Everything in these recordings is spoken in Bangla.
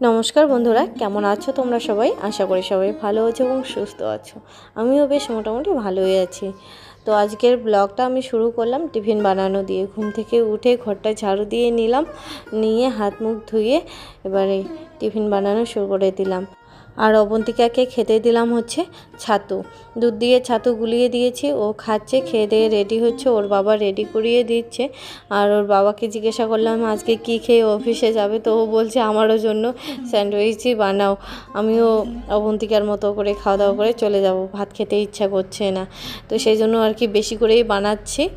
নমস্কার বন্ধুরা, কেমন আছো তোমরা সবাই? আশা করি সবাই ভালো আছো এবং সুস্থ আছো। আমিও বেশ মোটামুটি ভালোই আছি। তো আজকের ব্লগটা আমি শুরু করলাম, টিফিন বানানো দিয়ে। ঘুম থেকে উঠে ঘরটা ঝাড়ু দিয়ে নিলাম, নিয়ে হাত মুখ ধুয়ে এবারে টিফিন বানানো শুরু করে দিলাম। আর অবন্তিকাকে খেতে দিলাম হচ্ছে ছাতু। দুধ দিয়ে ছাতু গুলিয়ে দিয়েছি, ও খাচ্ছে, খেয়ে দিয়ে রেডি হচ্ছে, ওর বাবা রেডি করিয়ে দিচ্ছে। আর ওর বাবাকে জিজ্ঞাসা করলাম, আজকে কি খেয়ে অফিসে যাবে? তো ও বলছে, আমারও জন্য স্যান্ডউইচই বানাও। আমিও অবন্তিকার মতো করে খাওয়া দাওয়া করে চলে যাব। ভাত খেতে ইচ্ছা করছে না। তো সেই জন্য আর কি বেশি করেই বানাচ্ছি।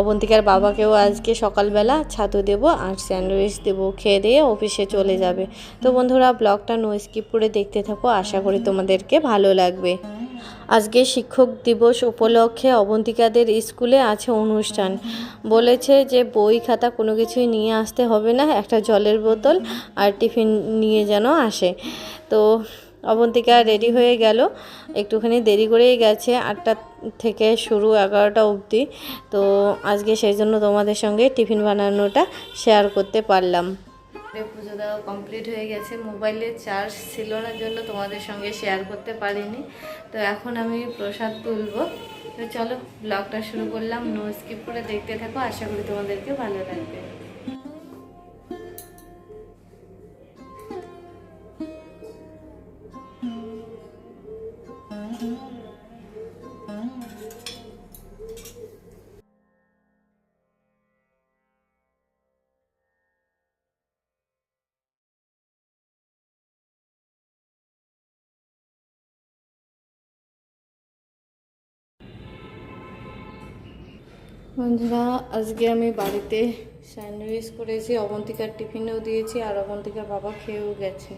অবন্তিকার বাবাকেও আজকে সকালবেলা ছাতু দেবো আর স্যান্ডউইচ দেবো, খেয়ে দিয়ে অফিসে চলে যাবে। তো বন্ধুরা, ব্লগটা নো স্কিপ করে দেখতে থাকো, আশা করি তোমাদেরকে ভালো লাগবে। আজকে শিক্ষক দিবস উপলক্ষে অবন্তিকাদের স্কুলে আছে অনুষ্ঠান। বলেছে যে বই, খাতা কোনো কিছুই নিয়ে আসতে হবে না, একটা জলের বোতল আর টিফিন নিয়ে যেন আসে। তো অবন্তিকা রেডি হয়ে গেল। একটুখানি দেরি করেই গেছে, আটটা থেকে শুরু এগারোটা অবধি। তো আজকে সেই জন্য তোমাদের সঙ্গে টিফিন বানানোটা শেয়ার করতে পারলাম। পুজো দেওয়া কমপ্লিট হয়ে গেছে। মোবাইলে চার্জ ছিল না জন্য তোমাদের সঙ্গে শেয়ার করতে পারিনি। তো এখন আমি প্রসাদ তুলব। তো চলো ব্লগটা শুরু করলাম। নো স্কিপ করে দেখতে থাকো। আশা করি তোমাদেরকে ভালো লাগবে। বন্ধুরা আজকে আমি বাড়িতে স্যান্ডউইচ করেছি অবন্তিকার টিফিনও দিয়েছি আর অবন্তিকার বাবা খেয়েও গেছে।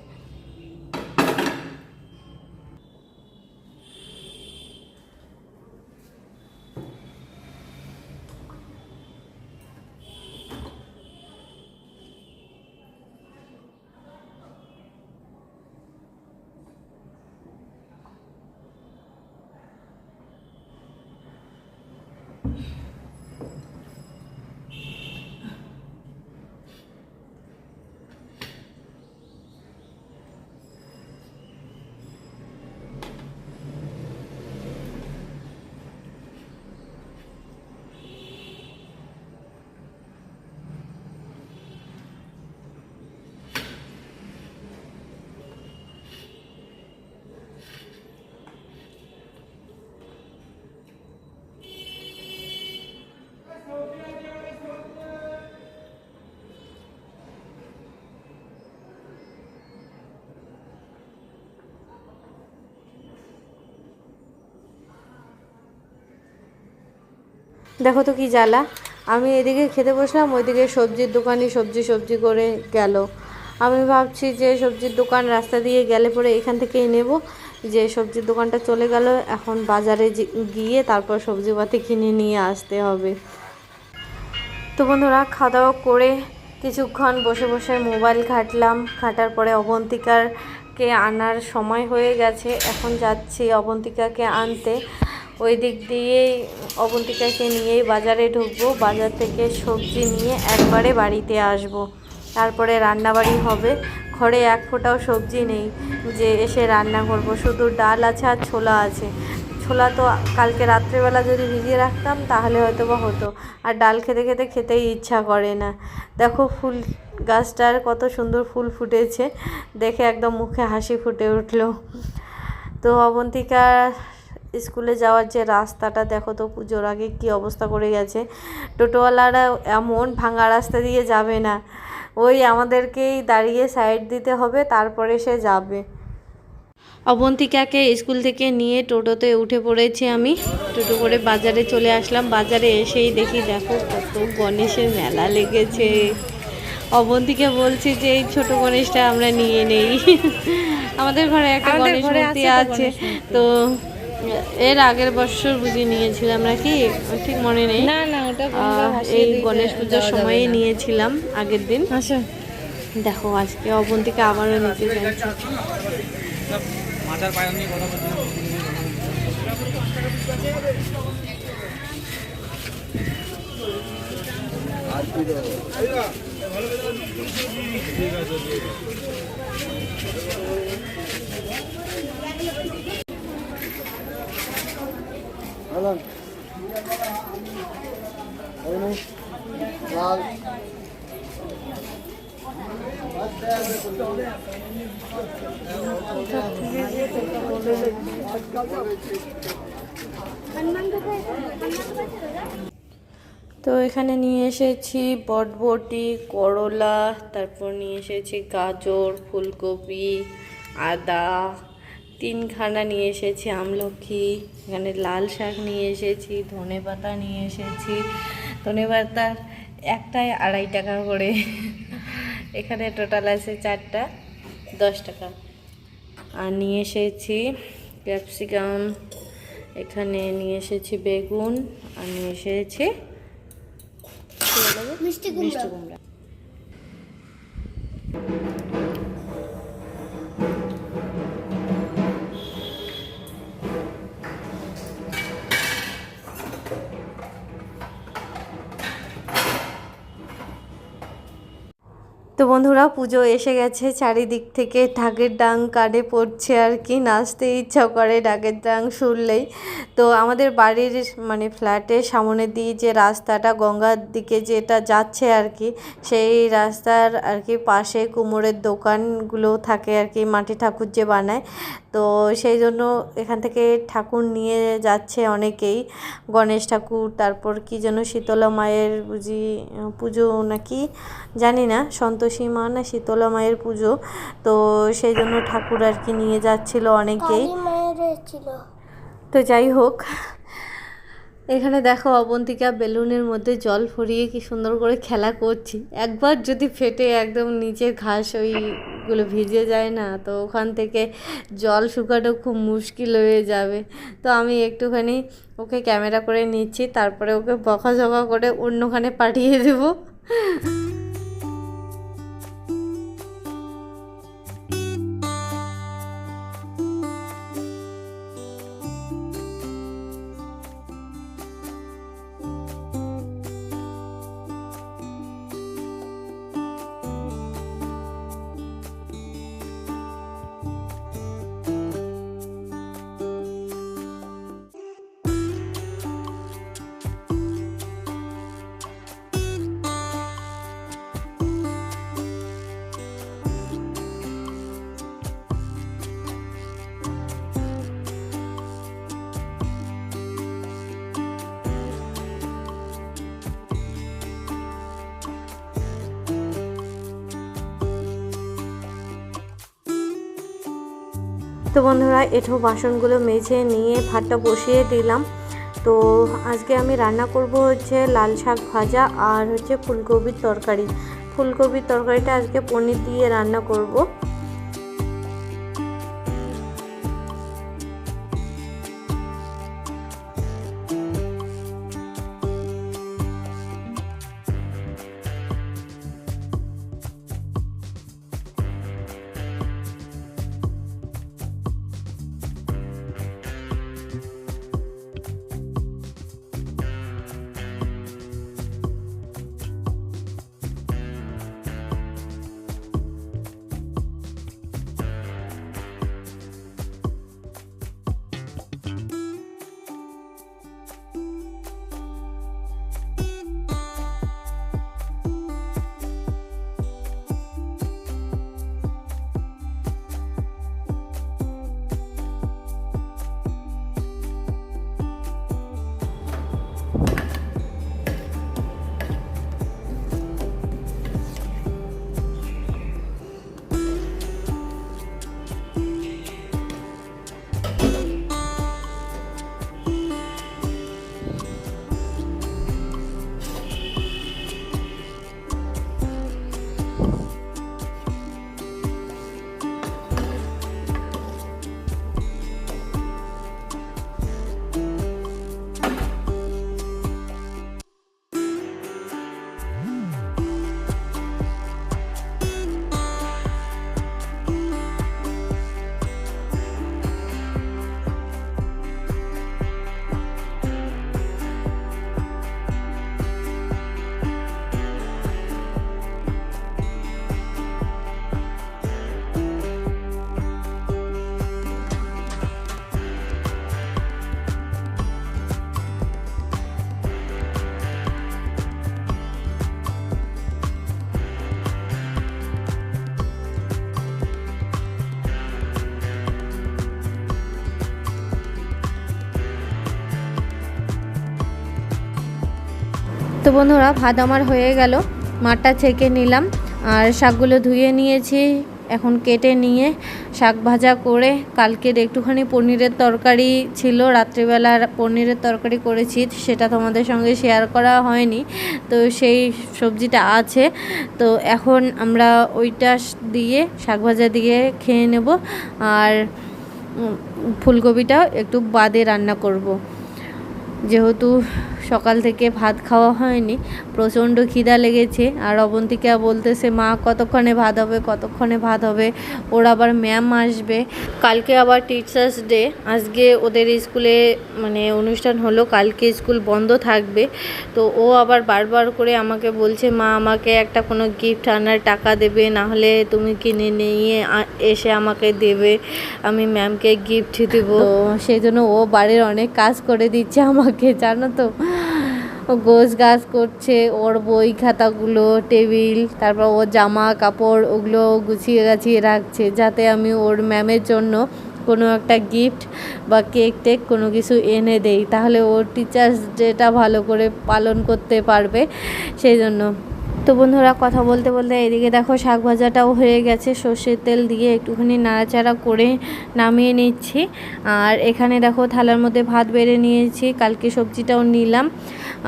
দেখো তো কি জ্বালা। আমি এদিকে খেতে বসলাম, ওইদিকে সবজির দোকানই সবজি সবজি করে গেল। আমি ভাবছি যে সবজির দোকান রাস্তা দিয়ে গেলে পরে এখান থেকেই নেব। যে সবজির দোকানটা চলে গেল, এখন বাজারে গিয়ে তারপর সবজিপাতি কিনে নিয়ে আসতে হবে। তো বন্ধুরা খাওয়া দাওয়া করে কিছুক্ষণ বসে বসে মোবাইল ঘাটলাম। ঘাটার পরে অবন্তিকারকে আনার সময় হয়ে গেছে। এখন যাচ্ছি অবন্তিকাকে আনতে। ওই দিক দিয়েই অবন্তিকাকে নিয়েই বাজারে ঢুকবো। বাজার থেকে সবজি নিয়ে একবারে বাড়িতে আসব। তারপরে রান্নাবাড়ি হবে। ঘরে এক ফোঁটাও সবজি নেই যে এসে রান্না করব। শুধু ডাল আছে আর ছোলা আছে। ছোলা তো কালকে রাত্রেবেলা যদি ভিজিয়ে রাখতাম তাহলে হয়তো বা হতো। আর ডাল খেতে খেতে খেতেই ইচ্ছা করে না। দেখো ফুল গাছটার কত সুন্দর ফুল ফুটেছে। দেখে একদম মুখে হাসি ফুটে উঠল। তো অবন্তিকা স্কুলে যাওয়ার যে রাস্তাটা দেখো তো পুজোর আগে কী অবস্থা করে গেছে। টোটোওয়ালারা এমন ভাঙা রাস্তা দিয়ে যাবে না। ওই আমাদেরকেই দাঁড়িয়ে সাইড দিতে হবে তারপরে সে যাবে। অবন্তিকাকে স্কুল থেকে নিয়ে টোটোতে উঠে পড়েছি আমি। টোটো করে বাজারে চলে আসলাম। বাজারে এসেই দেখি দেখো কত গণেশের মেলা লেগেছে। অবন্তিকে বলছি যে এই ছোট গণেশটা আমরা নিয়ে নেই। আমাদের ঘরে একটা গণেশ মূর্তি আছে তো এর আগের বছর বুঝি নিয়েছিলাম নাকি? ঠিক মনে নেই। না না ওটা এই গণেশ পূজার সময়ই নিয়েছিলাম আগের দিন। আচ্ছা। দেখো আজকে অবন্তীকে আবারও নিতে যাচ্ছি ঠিক আছে তো এখানে নিয়ে এসেছি বটবটি করলা তারপর নিয়ে এসেছি গাজর ফুলকপি আদা তিনখানা নিয়ে এসেছি আমলকি এখানে লাল শাক নিয়ে এসেছি ধনে পাতা নিয়ে এসেছি। ধনে পাতা একটাই আড়াই টাকা করে। এখানে টোটাল আছে চারটা দশ টাকা। আর নিয়ে এসেছি ক্যাপসিকাম এখানে নিয়ে এসেছি বেগুন আর নিয়ে এসেছি মিষ্টি কুমড়া। তো বন্ধুরা, পুজো এসে গেছে। চারিদিক থেকে ঢাকের ডাং কানে পড়ছে আর কি। নাচতে ইচ্ছা করে ঢাকের ডাং শুনলেই। তো আমাদের বাড়ির মানে ফ্ল্যাটের সামনে দিয়ে যে রাস্তাটা, গঙ্গার দিকে যেটা যাচ্ছে আর কি, সেই রাস্তার আর কি পাশে কুমোরের দোকানগুলো থাকে আর কি মাটি ঠাকুর যে বানায়। তো সেই জন্য এখান থেকে ঠাকুর নিয়ে যাচ্ছে অনেকেই। গণেশ ঠাকুর তারপর কি যেন শীতলা মায়ের বুঝি পুজো নাকি জানি না সন্তোষী মা না শীতলা মায়ের পুজো। তো সেই জন্য ঠাকুর আর কি নিয়ে যাচ্ছিল অনেকেই। তো যাই হোক এখানে দেখো অবন্তিকা বেলুনের মধ্যে জল ভরিয়ে কি সুন্দর করে খেলা করছি। একবার যদি ফেটে একদম নিচের ঘাস ওইগুলো ভিজে যায় না, তো ওখান থেকে জল শুকানো খুব মুশকিল হয়ে যাবে। তো আমি একটুখানি ওকে ক্যামেরা করে নিচ্ছি, তারপরে ওকে বকাঝকা করে অন্যখানে পাঠিয়ে দেবো। তো বন্ধুরা, এঠো বাসনগুলো মেঝে নিয়ে ভাতটা বসিয়ে দিলাম। তো আজকে আমি রান্না করব হচ্ছে লাল শাক ভাজা আর হচ্ছে ফুলকপির তরকারি। ফুলকপির তরকারিটা আজকে পনির দিয়ে রান্না করব। বন্ধুরা ভাত আমার হয়ে গেল। মাঠটা ছেঁকে নিলাম। আর শাকগুলো ধুয়ে নিয়েছি এখন কেটে নিয়ে শাক ভাজা করে কালকের একটুখানি পনিরের তরকারি ছিল। রাত্রিবেলার পনিরের তরকারি করেছি সেটা তোমাদের সঙ্গে শেয়ার করা হয়নি। তো সেই সবজিটা আছে। তো এখন আমরা ওইটা দিয়ে শাক ভাজা দিয়ে খেয়ে নেব। আর উম, ফুলকপিটাও একটু বাদে রান্না করব। যেহেতু সকাল থেকে ভাত খাওয়া হয়নি, প্রচণ্ড খিদা লেগেছে। আর অবন্তিকা বলতেছে, মা, কতক্ষণে ভাত হবে? কতক্ষণে ভাত হবে? ওর আবার ম্যাম আসবে। কালকে আবার টিচার্স ডে আজকে ওদের স্কুলে মানে অনুষ্ঠান হলো, কালকে স্কুল বন্ধ থাকবে। তো ও আবার বারবার করে আমাকে বলছে, মা, আমাকে একটা কোনো গিফট আনার টাকা দেবে, না হলে তুমি কিনে নিয়ে এসে আমাকে দেবে। আমি ম্যামকে গিফট দেবো। সেই জন্য ও বাড়ির অনেক কাজ করে দিচ্ছে আমাকে, জানো তো? গোছ গাছ করছে, ওর বই খাতাগুলো, টেবিল, তারপর ওর জামা, কাপড়, ওগুলো গুছিয়ে গাছিয়ে রাখছে যাতে আমি ওর ম্যামের জন্য কোনো একটা গিফট বা কেক টেক কোনো কিছু এনে দেই। তাহলে ওর টিচার্স ডেটা ভালো করে পালন করতে পারবে, সেই জন্য। তো বন্ধুরা কথা বলতে বলতে এদিকে দেখো শাক ভাজাটাও হয়ে গেছে, সর্ষের তেল দিয়ে একটুখানি নাড়াচাড়া করে নামিয়ে নিচ্ছি। আর এখানে দেখো থালার মধ্যে ভাত বেড়ে নিয়েছি, কালকে সবজিটাও নিলাম।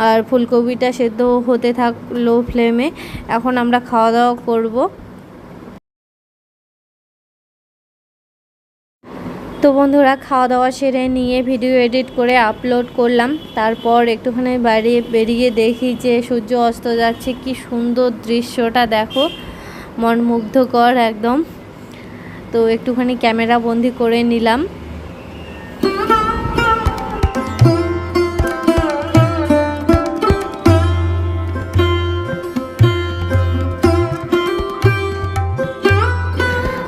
আর ফুলকপিটা সেদ্ধ হতে থাকল ফ্লেমে এখন আমরা খাওয়া দাওয়া করব। তো বন্ধুরা খাওয়া দাওয়া সেরে নিয়ে ভিডিও এডিট করে আপলোড করলাম। তারপর একটুখানি বাইরে বেরিয়ে দেখি যে সূর্য অস্ত যাচ্ছে, কি সুন্দর দৃশ্যটা দেখো। মন মুগ্ধকর একদম। তো একটুখানি ক্যামেরা বন্দি করে নিলাম।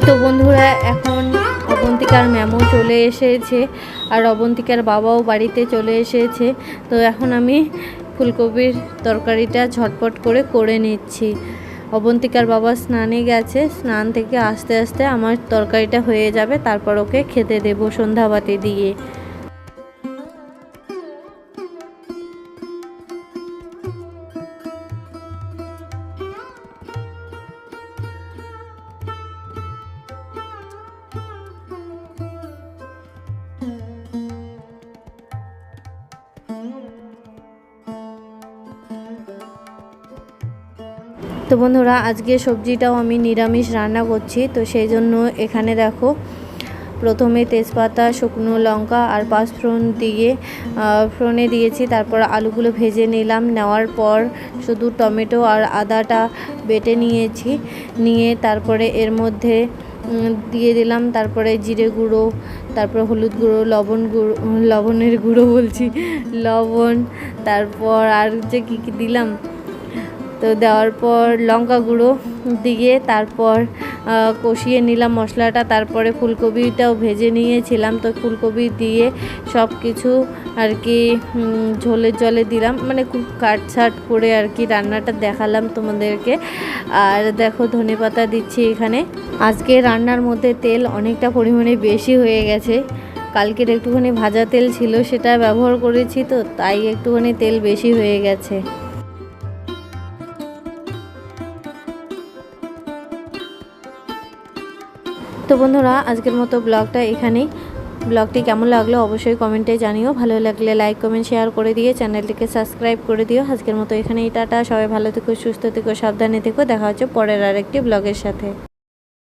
তো বন্ধুরা, এখন অবন্তিকার ম্যামও চলে এসেছে আর অবন্তিকার বাবাও বাড়িতে চলে এসেছে। তো এখন আমি ফুলকপির তরকারিটা ঝটপট করে করে নিচ্ছি। অবন্তিকার বাবা স্নানে গেছে, স্নান থেকে আস্তে আস্তে আমার তরকারিটা হয়ে যাবে, তারপর ওকে খেতে দেবো সন্ধ্যাবাতি দিয়ে। তো বন্ধুরা, আজকে সবজিটাও আমি নিরামিষ রান্না করছি, তো সেই জন্য এখানে দেখো, প্রথমে তেজপাতা, শুকনো লঙ্কা আর পাঁচফোড়ন দিয়ে ফোড়নে দিয়েছি, তারপর আলুগুলো ভেজে নিলাম, নেওয়ার পর শুধু টমেটো আর আদাটা বেটে নিয়েছি, নিয়ে তারপরে এর মধ্যে দিয়ে দিলাম, তারপরে জিরে গুঁড়ো, তারপর হলুদ গুঁড়ো, লবণ গুঁড়ো, লবণের গুঁড়ো বলছি, লবণ, তারপর আর যে কী কী দিলাম তো দেওয়ার পর লঙ্কা গুঁড়ো দিয়ে তারপর কষিয়ে নিলাম মশলাটা। তারপরে ফুলকপিটাও ভেজে নিয়েছিলাম। তো ফুলকপি দিয়ে সব কিছু আর কি ঝোলের জলে দিলাম। মানে খুব কাটছাট করে আর কি রান্নাটা দেখালাম তোমাদেরকে। আর দেখো, ধনে পাতা দিচ্ছি এখানে। আজকে রান্নার মধ্যে তেল অনেকটা পরিমাণে বেশি হয়ে গেছে। কালকের একটুখানি ভাজা তেল ছিল, সেটা ব্যবহার করেছি তো, তাই একটুখানি তেল বেশি হয়ে গেছে। তো বন্ধুরা, আজকের মতো ব্লগটা এখানেই। ব্লগটি কেমন লাগল অবশ্যই কমেন্টে জানিও। ভালো লাগলে লাইক, কমেন্ট, শেয়ার করে দিয়ে চ্যানেলটিকে সাবস্ক্রাইব করে দিও। আজকের মতো এখানেই, টাটা। সবাই ভালো থেকো, সুস্থ থেকো, সাবধানে থেকো। দেখা হচ্ছে পরের আরেকটি ব্লগের সাথে।